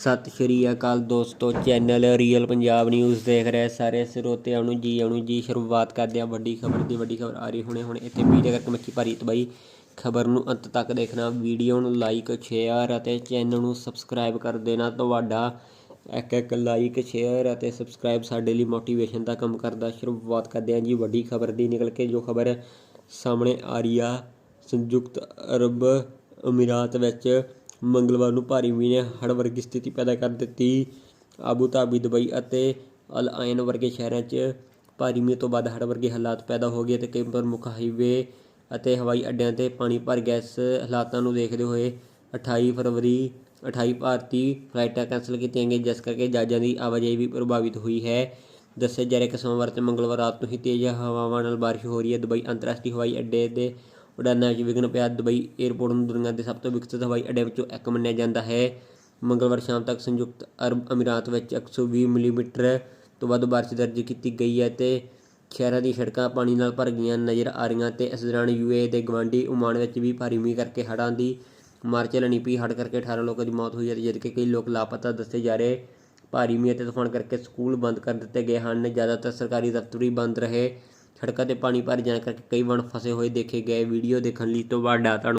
ਸਤਿ ਸ਼੍ਰੀ ਅਕਾਲ ਦੋਸਤੋ, channel real Punjab news ਦੇਖ ਰਹੇ ਸਾਰੇ ਸਰੋਤਿਆਂ ਨੂੰ ਜੀ ਆਇਆਂ ਜੀ, ਸ਼ੁਰੂਆਤ ਕਰਦੇ ਹਾਂ ਵੱਡੀ ਖਬਰ ਦੀ, ਵੱਡੀ ਖਬਰ ਆ ਰਹੀ ਹੁਣੇ, ਹੁਣ ਇੱਥੇ ਮੀਂਹ ਦੇ ਕਰਕੇ ਮੱਛੀ ਭਾਰੀ ਤਬਾਈ ਖਬਰ ਨੂੰ ਅੰਤ ਤੱਕ ਦੇਖਣਾ, ਵੀਡੀਓ ਨੂੰ ਲਾਈਕ ਸ਼ੇਅਰ ਅਤੇ ਚੈਨਲ ਨੂੰ ਸਬਸਕ੍ਰਾਈਬ ਕਰ ਦੇਣਾ, ਤੁਹਾਡਾ ਇੱਕ ਇੱਕ ਲਾਈਕ ਸ਼ੇਅਰ ਅਤੇ ਸਬਸਕ੍ਰਾਈਬ ਸਾਡੇ ਲਈ ਮੋਟੀਵੇਸ਼ਨ ਦਾ ਕੰਮ ਕਰਦਾ। ਸ਼ੁਰੂਆਤ ਕਰਦੇ ਹਾਂ ਜੀ, ਵੱਡੀ ਖਬਰ ਦੀ, ਨਿਕਲ ਕੇ ਜੋ ਖਬਰ ਸਾਹਮਣੇ ਆ ਰਹੀ ਆ, ਸੰਯੁਕਤ ਅਰਬ ਅਮੀਰਾਤ ਵਿੱਚ ਮੰਗਲਵਾਰ ਨੂੰ ਭਾਰੀ ਮੀਂਹ ਨੇ ਹੜ੍ਹ ਵਰਗੀ ਸਥਿਤੀ ਪੈਦਾ ਕਰ ਦਿੱਤੀ। ਆਬੂ ਧਾਬੀ, ਦੁਬਈ ਅਤੇ ਅਲ ਆਇਨ ਵਰਗੇ ਸ਼ਹਿਰਾਂ 'ਚ ਭਾਰੀ ਮੀਂਹ ਤੋਂ ਬਾਅਦ ਹੜ੍ਹ ਵਰਗੇ ਹਾਲਾਤ ਪੈਦਾ ਹੋ ਗਏ ਤੇ ਕਈ ਪ੍ਰਮੁੱਖ ਹਾਈਵੇ ਅਤੇ ਹਵਾਈ ਅੱਡਿਆਂ ਤੇ ਪਾਣੀ ਭਰ ਗਿਆ ਇਸ ਹਾਲਾਤਾਂ ਨੂੰ ਦੇਖਦੇ ਹੋਏ 28 ਫਰਵਰੀ 28 ਭਾਰਤੀ ਫਲਾਈਟਾਂ ਕੈਂਸਲ ਕੀਤੀਆਂ ਗਈਆਂ, ਜਿਸ ਕਰਕੇ ਜਹਾਜ਼ਾਂ ਦੀ ਆਵਾਜਾਈ ਵੀ ਪ੍ਰਭਾਵਿਤ ਹੋਈ ਹੈ। ਦੱਸਿਆ ਜਾ ਰਿਹਾ ਕਿ ਸੋਮਵਾਰ ਤੇ ਮੰਗਲਵਾਰ ਰਾਤ ਤੋਂ ਹੀ ਤੇਜ਼ ਹਵਾਵਾਂ ਨਾਲ ਬਾਰਿਸ਼ ਹੋ ਰਹੀ ਹੈ। ਦੁਬਈ ਅੰਤਰਰਾਸ਼ਟਰੀ ਹਵਾਈ ਅੱਡੇ ਦੇ ਉਡਾਨਾਂ 'ਚ ਵਿਘਨ ਪਿਆ ਦੁਬਈ ਏਅਰਪੋਰਟ ਨੂੰ ਦੁਨੀਆ ਦੇ ਸਭ ਤੋਂ ਵਿਕਸਿਤ ਹਵਾਈ ਅੱਡਿਆਂ ਵਿੱਚੋਂ ਇੱਕ ਮੰਨਿਆ ਜਾਂਦਾ ਹੈ। ਮੰਗਲਵਾਰ ਸ਼ਾਮ ਤੱਕ ਸੰਯੁਕਤ ਅਰਬ ਅਮੀਰਾਤ ਵਿੱਚ 120 ਮਿਲੀਮੀਟਰ ਤੋਂ ਵੱਧ ਬਾਰਿਸ਼ ਦਰਜ ਕੀਤੀ ਗਈ ਹੈ ਤੇ ਸ਼ਹਿਰਾਂ ਦੀ ਸੜਕਾਂ ਪਾਣੀ ਨਾਲ ਭਰ ਗਈਆਂ ਨਜ਼ਰ ਆ ਰਹੀਆਂ ਤੇ ਇਸ ਦੌਰਾਨ ਯੂਏ ਦੇ ਗਵਾਂਢੀ ਓਮਾਨ ਵਿੱਚ ਵੀ ਭਾਰੀ ਮੀਂਹ ਕਰਕੇ ਹੜ੍ਹਾਂ ਦੀ ਮਾਰ ਝੱਲਣੀ ਪਈ। ਹੜ੍ਹ ਕਰਕੇ 18 ਲੋਕਾਂ ਦੀ ਮੌਤ ਹੋਈ ਹੈ ਤੇ ਜਦਕਿ ਕਈ ਲੋਕ ਲਾਪਤਾ ਦੱਸੇ ਜਾ ਰਹੇ, ਭਾਰੀ ਮੀਂਹ ਅਤੇ ਤੂਫਾਨ ਕਰਕੇ ਸਕੂਲ ਬੰਦ ਕਰ ਦਿੱਤੇ ਗਏ ਹਨ। ਜ਼ਿਆਦਾਤਰ ਸਰਕਾਰੀ ਦਫ਼ਤਰ ਵੀ ਬੰਦ ਰਹੇ। ਸੜਕਾਂ ਤੇ ਪਾਣੀ ਭਰ ਜਾਣ ਕਰਕੇ ਕਈ ਵਾਹਨ ਫਸੇ ਹੋਏ ਦੇਖੇ ਗਏ ਵੀਡੀਓ ਦੇਖਣ ਲਈ ਤੋਂ ਤੁਹਾਡਾ ਧੰਨ